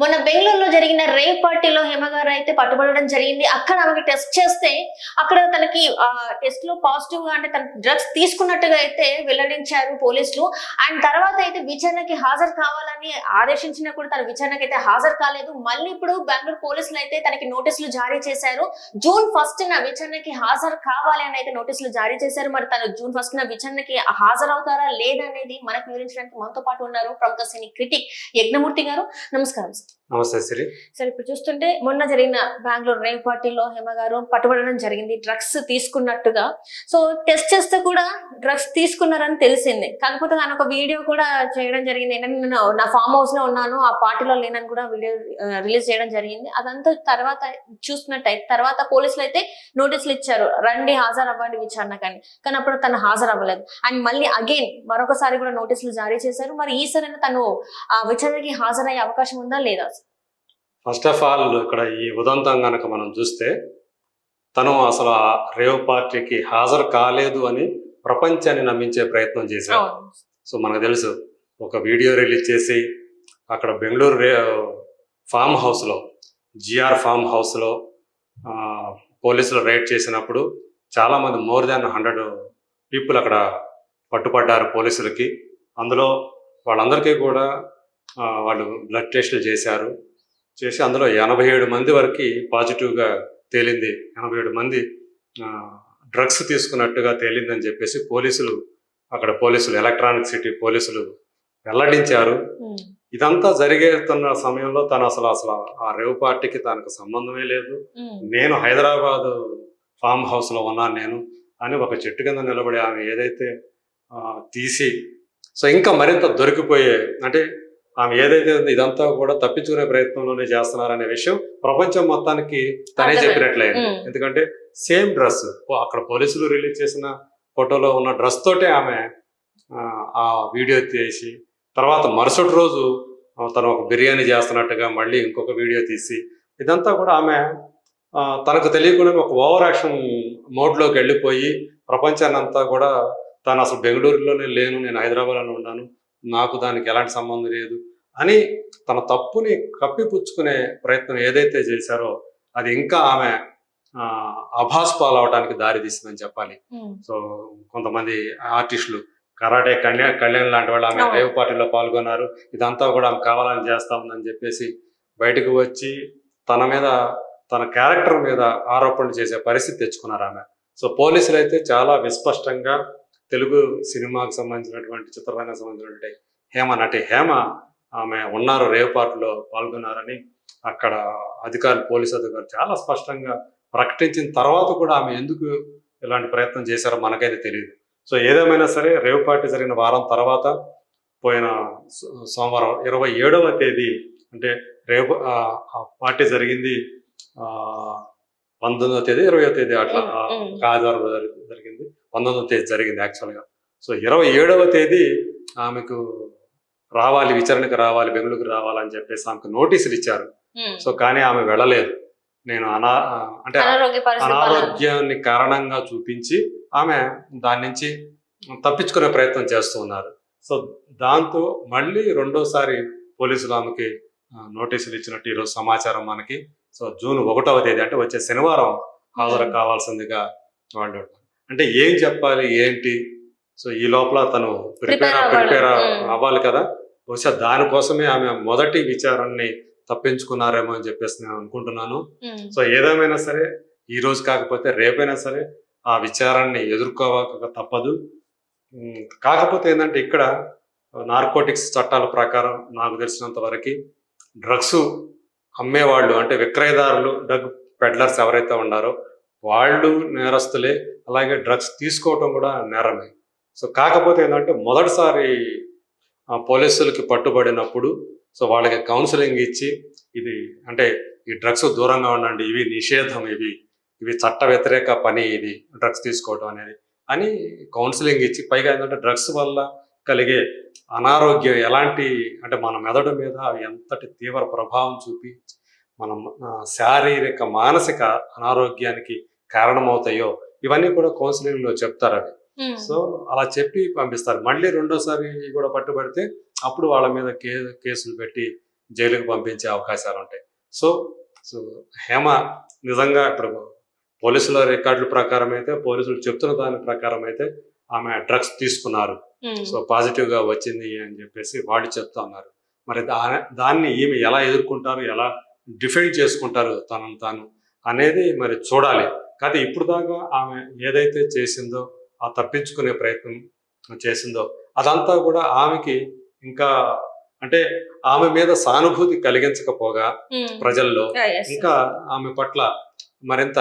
మొన్న బెంగళూరులో జరిగిన రేవ్ పార్టీలో హేమగారు అయితే పట్టుబడడం జరిగింది. అక్కడ ఆమెకి టెస్ట్ చేస్తే అక్కడ తనకి ఆ టెస్ట్లో పాజిటివ్గా అంటే తన డ్రగ్స్ తీసుకున్నట్టుగా అయితే వెల్లడించారు పోలీసులు. అండ్ తర్వాత అయితే విచారణకి హాజరు కావాలని ఆదేశించినా కూడా తన విచారణకి అయితే హాజరు కాలేదు. మళ్ళీ ఇప్పుడు బెంగళూరు పోలీసులు అయితే తనకి నోటీసులు జారీ చేశారు. జూన్ ఫస్ట్ నా విచారణకి హాజరు కావాలి అని అయితే నోటీసులు జారీ చేశారు. మరి తను జూన్ ఫస్ట్ నా విచారణకి హాజరవుతారా లేదనేది మనకు వివరించడానికి మనతో పాటు ఉన్నారు ప్రముఖ సినీ క్రిటిక్ యజ్ఞమూర్తి గారు. నమస్కారం సార్. just నమస్తే సిరి. సార్ ఇప్పుడు చూస్తుంటే మొన్న జరిగిన బెంగళూరు రేవ్ పార్టీలో హేమ గారు పట్టుబడడం జరిగింది డ్రగ్స్ తీసుకున్నట్టుగా. సో టెస్ట్ చేస్తే కూడా డ్రగ్స్ తీసుకున్నారని తెలిసింది. కాకపోతే ఆయన ఒక వీడియో కూడా చేయడం జరిగింది. ఏంటంటే నేను నా ఫామ్ హౌస్లో ఉన్నాను ఆ పార్టీలో లేనని కూడా వీడియో రిలీజ్ చేయడం జరిగింది. అదంతా తర్వాత చూస్తున్నట్టయితే తర్వాత పోలీసులు అయితే నోటీసులు ఇచ్చారు. రండి హాజరు అవ్వండి విచారణ కానీ కానీ అప్పుడు తను హాజరు అవ్వలేదు అండ్ మళ్ళీ అగైన్ మరొకసారి కూడా నోటీసులు జారీ చేశారు. మరి ఈసారి తను ఆ విచారణకి హాజరయ్యే అవకాశం ఉందా లేదా? ఫస్ట్ ఆఫ్ ఆల్ ఇక్కడ ఈ ఉదంతం గనక మనం చూస్తే తను అసలు ఆ రేవ్ పార్టీకి హాజరు కాలేదు అని ప్రపంచాన్ని నమ్మించే ప్రయత్నం చేశారు సో మనకు తెలుసు ఒక వీడియో రిలీజ్ చేసి అక్కడ బెంగళూరు రే ఫామ్ హౌస్లో జిఆర్ ఫామ్ హౌస్లో పోలీసులు రైడ్ చేసినప్పుడు చాలామంది మోర్ దాన్ హండ్రెడ్ పీపుల్ అక్కడ పట్టుపడ్డారు పోలీసులకి. అందులో వాళ్ళందరికీ కూడా వాళ్ళు బ్లడ్ టెస్టులు చేశారు. చేసి అందులో ఎనభై ఏడు మంది వరకు పాజిటివ్గా తేలింది ఎనభై ఏడు మంది డ్రగ్స్ తీసుకున్నట్టుగా తేలిందని చెప్పేసి పోలీసులు అక్కడ పోలీసులు ఎలక్ట్రానిక్ సిటీ పోలీసులు వెల్లడించారు. ఇదంతా జరిగేతున్న సమయంలో తను అసలు అసలు ఆ రేవ్ పార్టీకి తనకు సంబంధమే లేదు. నేను హైదరాబాద్ ఫామ్ హౌస్లో ఉన్నాను నేను అని ఒక చెట్టు కింద నిలబడి ఆమె ఏదైతే తీసి సో ఇంకా మరింత దొరికిపోయే అంటే ఆమె ఏదైతే ఉందో ఇదంతా కూడా తప్పించుకునే ప్రయత్నంలోనే చేస్తున్నారనే విషయం ప్రపంచం మొత్తానికి తనే. చెప్పినట్లయింది. ఎందుకంటే సేమ్ డ్రెస్ అక్కడ పోలీసులు రిలీజ్ చేసిన ఫోటోలో ఉన్న డ్రెస్ తోటే ఆమె ఆ, వీడియో తీసి తర్వాత మరుసటి రోజు తను ఒక బిర్యానీ చేస్తున్నట్టుగా మళ్ళీ ఇంకొక వీడియో తీసి ఇదంతా కూడా ఆమె తనకు తెలియకుండా ఒక ఓవర్ యాక్షన్ మోడ్లోకి వెళ్ళిపోయి ప్రపంచాన్ని అంతా కూడా తాను అసలు బెంగళూరులోనే లేను నేను హైదరాబాద్లోనే ఉన్నాను నాకు దానికి ఎలాంటి సంబంధం లేదు అని తన తప్పుని కప్పిపుచ్చుకునే ప్రయత్నం ఏదైతే చేశారో అది ఇంకా ఆమె ఆ, అభాస్ పాలవడానికి దారి తీసిందని చెప్పాలి. సో కొంతమంది ఆర్టిస్టులు కరాటే కళ్యాణ్ కళ్యాణ్ లాంటి వాళ్ళు ఆమె. రేవ్ పార్టీలో పాల్గొన్నారు ఇదంతా కూడా ఆమె కావాలని చేస్తా ఉందని చెప్పేసి బయటకు వచ్చి తన మీద తన క్యారెక్టర్ మీద ఆరోపణలు చేసే పరిస్థితి తెచ్చుకున్నారు ఆమె సో పోలీసులు అయితే చాలా విస్పష్టంగా తెలుగు సినిమాకు సంబంధించినటువంటి చిత్రరంగానికి సంబంధించినటువంటి హేమ నటి హేమ ఆమె ఉన్నారు రేవ్ పార్టీలో పాల్గొన్నారని అక్కడ అధికారులు పోలీసు అధికారులు చాలా స్పష్టంగా ప్రకటించిన తర్వాత కూడా ఆమె ఎందుకు ఇలాంటి ప్రయత్నం చేశారో మనకైతే తెలియదు. సో ఏదేమైనా సరే రేవ్ పార్టీ జరిగిన వారం తర్వాత పోయిన సో- సోమవారం ఇరవై ఏడవ తేదీ అంటే రేపు పార్టీ జరిగింది ఆ పంతొమ్మిదవ తేదీ ఇరవయో తేదీ అట్లా ఆదివారం జరి- జరిగింది. పంతొమ్మిదవ తేదీ జరిగింది యాక్చువల్గా సో ఇరవై ఏడవ తేదీ ఆమెకు రావాలి విచారణకు రావాలి బెంగళూరుకు రావాలని చెప్పేసి ఆమెకు నోటీసులు ఇచ్చారు. సో కానీ ఆమె వెళ్ళలేదు నేను అనా అంటే. అనారోగ్యాన్ని కారణంగా చూపించి ఆమె దాని నుంచి తప్పించుకునే ప్రయత్నం చేస్తూ ఉన్నారు సో దాంతో మళ్ళీ రెండోసారి పోలీసులు ఆమెకి నోటీసులు ఇచ్చినట్టు ఈరోజు సమాచారం మనకి సో జూన్ ఒకటవ తేదీ అంటే వచ్చే శనివారం హాజరు. కావాల్సిందిగా వాళ్ళు అంటే ఏం చెప్పాలి ఏంటి సో ఈ లోపల తను ప్రిపేర్. ప్రిపేర్. అవ్వాలి కదా బహుశా దానికోసమే ఆమె మొదటి విచారణని తప్పించుకున్నారేమో అని చెప్పేసి నేను అనుకుంటున్నాను. సో ఏదేమైనా సరే ఈ రోజు కాకపోతే రేపైనా సరే ఆ విచారాన్ని ఎదుర్కోవక తప్పదు. కాకపోతే ఏంటంటే ఇక్కడ నార్కోటిక్స్ చట్టాల ప్రకారం నాకు తెలిసినంత వరకు డ్రగ్స్ అమ్మేవాళ్ళు అంటే విక్రయదారులు డ్రగ్ పెడ్లర్స్ ఎవరైతే ఉన్నారో వాళ్ళు నేరస్తులే అలాగే డ్రగ్స్ తీసుకోవటం కూడా నేరమే. సో కాకపోతే ఏంటంటే మొదటిసారి పోలీసులకి పట్టుబడినప్పుడు సో వాళ్ళకి కౌన్సిలింగ్ ఇచ్చి ఇది అంటే ఈ డ్రగ్స్ దూరంగా ఉండండి ఇవి నిషేధం ఇవి ఇవి చట్ట వ్యతిరేక పని ఇది డ్రగ్స్ తీసుకోవడం అనేది అని కౌన్సిలింగ్ ఇచ్చి పైగా ఏంటంటే డ్రగ్స్ వల్ల కలిగే అనారోగ్యం ఎలాంటి అంటే మన మెదడు మీద అవి ఎంతటి తీవ్ర ప్రభావం చూపి మన శారీరక మానసిక అనారోగ్యానికి కారణమవుతాయో ఇవన్నీ కూడా కౌన్సిలింగ్లో చెప్తారు అవి సో అలా చెప్పి పంపిస్తారు. మళ్ళీ రెండోసారి కూడా పట్టుబడితే అప్పుడు వాళ్ళ మీద కే కేసులు పెట్టి జైలుకు పంపించే అవకాశాలు ఉంటాయి. సో సో హేమ నిజంగా ఇప్పుడు పోలీసుల రికార్డుల ప్రకారం అయితే పోలీసులు చెప్తున్న దాని ప్రకారం అయితే ఆమె డ్రగ్స్ తీసుకున్నారు. సో పాజిటివ్గా వచ్చింది అని చెప్పేసి వాళ్ళు చెప్తా ఉన్నారు. మరి దాన్ని ఈమె ఎలా ఎదుర్కొంటారు ఎలా డిఫెండ్ చేసుకుంటారు తనను తాను అనేది మరి చూడాలి. కానీ ఇప్పుడు దాకా ఆమె ఏదైతే చేసిందో ఆ తప్పించుకునే ప్రయత్నం చేసిందో అదంతా కూడా ఆమెకి ఇంకా అంటే ఆమె మీద సానుభూతి కలిగించకపోగా. ప్రజల్లో. ఇంకా ఆమె పట్ల మరింత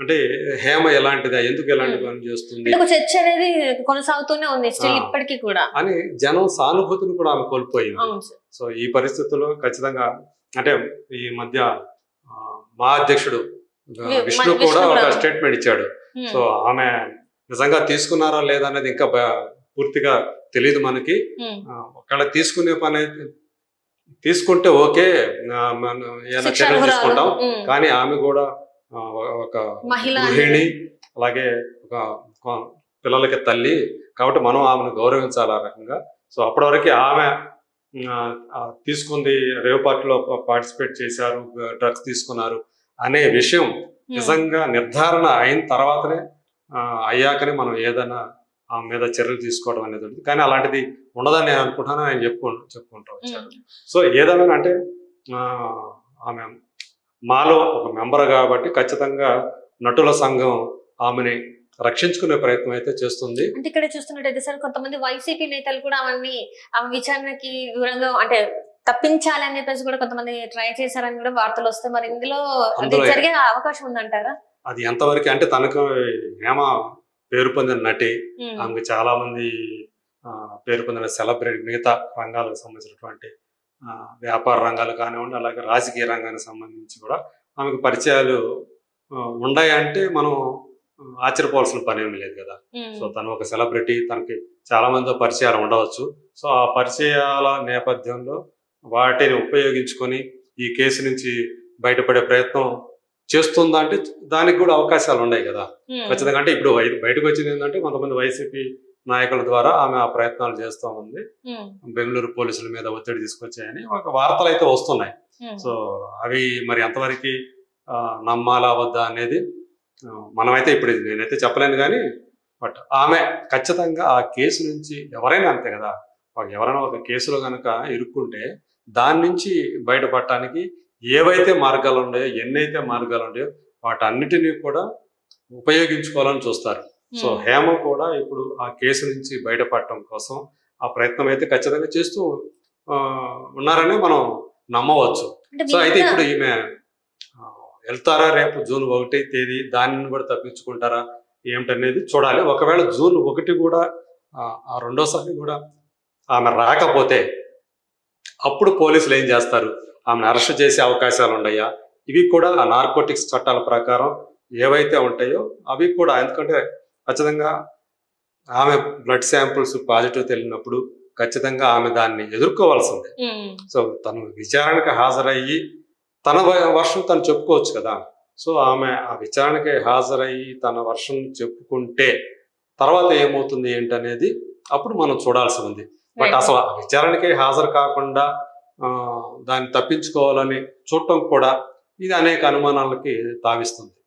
అంటే హేమ ఎలాంటిదా ఎందుకు ఎలాంటి. పని చేస్తుంది చర్చ అనేది కొనసాగుతూనే ఉంది స్టిల్. ఇప్పటికీ కూడా అని జనం సానుభూతిని కూడా ఆమె కోల్పోయింది సో ఈ పరిస్థితుల్లో ఖచ్చితంగా అంటే ఈ మధ్య మా అధ్యక్షుడు విష్ణు కూడా ఒక. స్టేట్మెంట్ ఇచ్చాడు. సో ఆమె నిజంగా తీసుకున్నారా లేదా అనేది ఇంకా పూర్తిగా తెలియదు మనకి ఒకవేళ తీసుకునే పని తీసుకుంటే ఓకే శిక్ష చర్యలు. తీసుకుంటాం. కానీ ఆమె కూడా ఒక గృహిణి అలాగే ఒక పిల్లలకి తల్లి కాబట్టి మనం ఆమెను గౌరవించాలి ఆ రకంగా సో అప్పటి వరకు ఆమె తీసుకుంది రేవ్ పార్టీలో పార్టిసిపేట్ చేశారు డ్రగ్స్ తీసుకున్నారు అనే విషయం. నిజంగా నిర్ధారణ అయిన తర్వాతనే అయ్యాకనే మనం ఏదైనా ఆమె మీద చర్యలు తీసుకోవడం అనేది ఉంటుంది. కానీ అలాంటిది ఉండదని నేను అనుకుంటాను ఆయన చెప్పుకు చెప్పుకుంటూ వచ్చాను ఉమ్. సో ఏదేమైనా అంటే ఆ, ఆమె మాలో ఒక మెంబర్ కాబట్టి ఖచ్చితంగా నటుల సంఘం ఆమెని రక్షించుకునే ప్రయత్నం అయితే చేస్తుంది. అంటే ఇక్కడ చూస్తున్నట్టయితే సార్ కొంతమంది వైసీపీ నేతలు కూడా అవన్నీ ఆమె విచారణకి దూరంగా అంటే తప్పించాలి అని చెప్పేసి కూడా కొంతమంది ట్రై చేశారని కూడా వార్తలు వస్తాయి. మరి ఇందులో జరిగే అవకాశం ఉందంటారా? అది ఎంతవరకు అంటే తనకు హేమ పేరు పొందిన నటి. ఆమెకు చాలా మంది పేరు పొందిన సెలబ్రిటీ మిగతా రంగాలకు సంబంధించినటువంటి వ్యాపార రంగాలు కానివ్వండి అలాగే రాజకీయ రంగానికి సంబంధించి కూడా ఆమెకు పరిచయాలు ఉన్నాయంటే మనం ఆశ్చర్యపోవాల్సిన పని ఏమీ లేదు కదా. సో తను ఒక సెలబ్రిటీ తనకి చాలా మందితో పరిచయాలు ఉండవచ్చు సో ఆ పరిచయాల నేపథ్యంలో వాటిని ఉపయోగించుకొని ఈ కేసు నుంచి బయటపడే ప్రయత్నం చేస్తుందా అంటే దానికి కూడా అవకాశాలు ఉన్నాయి కదా. ఖచ్చితంగా అంటే ఇప్పుడు బయ- బయటకు వచ్చింది ఏంటంటే కొంతమంది వైసీపీ నాయకుల ద్వారా ఆమె ఆ ప్రయత్నాలు చేస్తూ ఉంది. బెంగళూరు పోలీసుల మీద ఒత్తిడి తీసుకొచ్చాయని ఒక వార్తలు అయితే వస్తున్నాయి. సో అవి మరి ఎంతవరకు నమ్మాలా వద్దా అనేది మనమైతే ఇప్పుడు నేనైతే చెప్పలేను కానీ బట్ ఆమె ఖచ్చితంగా ఆ కేసు నుంచి ఎవరైనా అంతే కదా ఎవరైనా ఒక కేసులో కనుక ఇరుక్కుంటే దాని నుంచి బయటపడటానికి ఏవైతే మార్గాలు ఉన్నాయో ఎన్నైతే మార్గాలు ఉన్నాయో వాటన్నిటినీ కూడా ఉపయోగించుకోవాలని చూస్తారు. సో ఉమ్. హేమ కూడా ఇప్పుడు ఆ కేసు నుంచి బయటపడటం కోసం ఆ ప్రయత్నం అయితే ఖచ్చితంగా చేస్తూ ఉన్నారని మనం నమ్మవచ్చు. సో అయితే ఇప్పుడు ఈమె వెళ్తారా రేపు జూన్ ఒకటి తేదీ దానిని కూడా తప్పించుకుంటారా ఏమిటనేది చూడాలి. ఒకవేళ జూన్ ఒకటి కూడా ఆ రెండోసారి కూడా ఆమె రాకపోతే అప్పుడు పోలీసులు ఏం చేస్తారు? ఆమెను అరెస్ట్ చేసే అవకాశాలు ఉన్నాయా ఇవి కూడా ఆ నార్కోటిక్స్ చట్టాల ప్రకారం ఏవైతే ఉంటాయో అవి కూడా ఎందుకంటే ఖచ్చితంగా ఆమె బ్లడ్ శాంపుల్స్ పాజిటివ్ తెలియనప్పుడు ఖచ్చితంగా ఆమె దాన్ని ఎదుర్కోవాల్సిందే. సో తను విచారణకు హాజరయ్యి తన వర్షం తను చెప్పుకోవచ్చు కదా సో ఆమె ఆ విచారణకి హాజరయ్యి తన వర్షం చెప్పుకుంటే తర్వాత ఏమవుతుంది ఏంటనేది అప్పుడు మనం చూడాల్సి ఉంది బట్. అసలు విచారణకి హాజరు కాకుండా దాన్ని తప్పించుకోవాలని చూడటం కూడా ఇది అనేక అనుమానాలకి తావిస్తుంది.